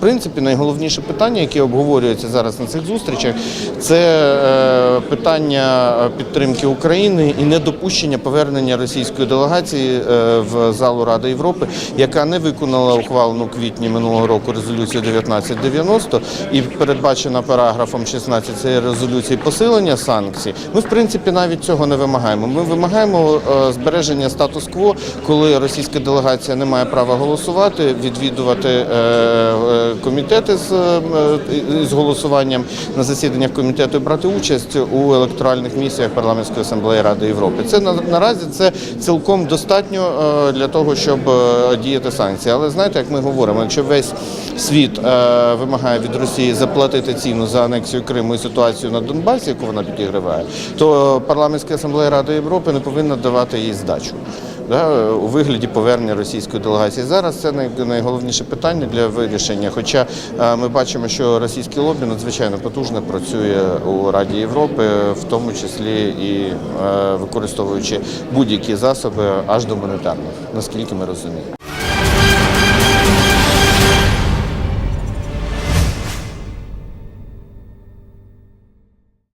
принципі найголовніше питання, яке обговорюється зараз на цих зустрічах, це е, питання підтримки України і недопущення повернення російської делегації е, в залу Ради Європи, яка не виконала ухвалену квітні минулого року резолюцію 1990 і передбачена параграфом 16 цієї резолюції посилення санкцій. Ми в принципі навіть цього не вимагаємо. Ми вимагаємо е, збереження статус-кво, коли російська делегація не має права голосувати, відвідувати комітети з, е, з голосуванням на засіданнях комітету брати участь у електоральних місіях парламентської асамблеї Ради Європи. Це на, наразі це цілком достатньо е, для того, щоб е, діяти санкції. Але знаєте, як ми говоримо, якщо весь світ вимагає від Росії заплатити ціну за анексію Криму і ситуацію на Донбасі, яку вона підігриває, то парламентська асамблея Ради Європи не повинна давати їй здачу. Да, у вигляді повернення російської делегації зараз це найголовніше питання для вирішення. Хоча е, ми бачимо, що російське лобі надзвичайно потужно працює у Раді Європи, в тому числі і е, використовуючи будь-які засоби аж до монетарних, наскільки ми розуміємо.